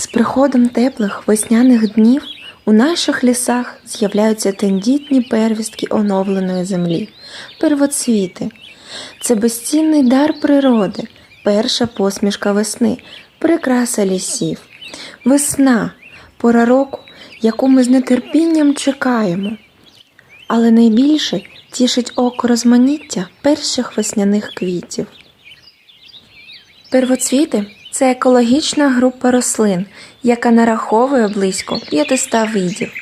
З приходом теплих весняних днів у наших лісах з'являються тендітні первістки оновленої землі, первоцвіти. Це безцінний дар природи, перша посмішка весни, прикраса лісів. Весна пора року, яку ми з нетерпінням чекаємо. Але найбільше тішить око розманіття перших весняних квітів. Первоцвіти це екологічна група рослин, яка нараховує близько 500 видів.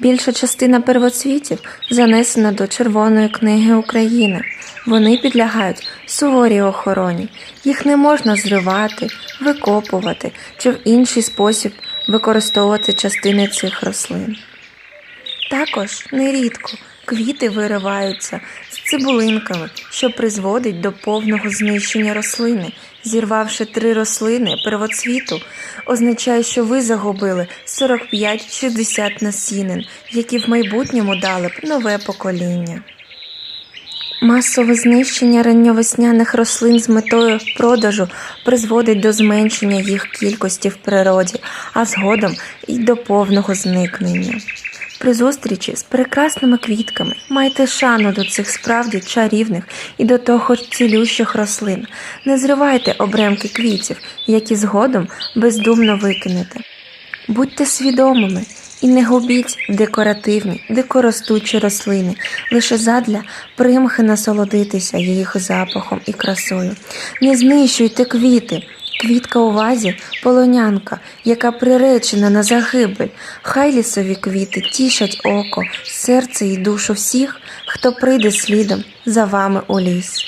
Більша частина первоцвітів занесена до Червоної книги України. Вони підлягають суворій охороні. Їх не можна зривати, викопувати чи в інший спосіб використовувати частини цих рослин. Також нерідко квіти вириваються з цибулинками, що призводить до повного знищення рослини. Зірвавши три рослини первоцвіту, означає, що ви загубили 45-60 насінин, які в майбутньому дали б нове покоління. Масове знищення ранньовесняних рослин з метою продажу призводить до зменшення їх кількості в природі, а згодом і до повного зникнення. При зустрічі з прекрасними квітками майте шану до цих справді чарівних і до того цілющих рослин. Не зривайте обремки квітів, які згодом бездумно викинете. Будьте свідомими і не губіть декоративні, дикоростучі рослини, лише задля примхи насолодитися їх запахом і красою. Не знищуйте квіти. Квітка у вазі полонянка, яка приречена на загибель. Хай лісові квіти тішать око, серце і душу всіх, хто прийде слідом за вами у ліс.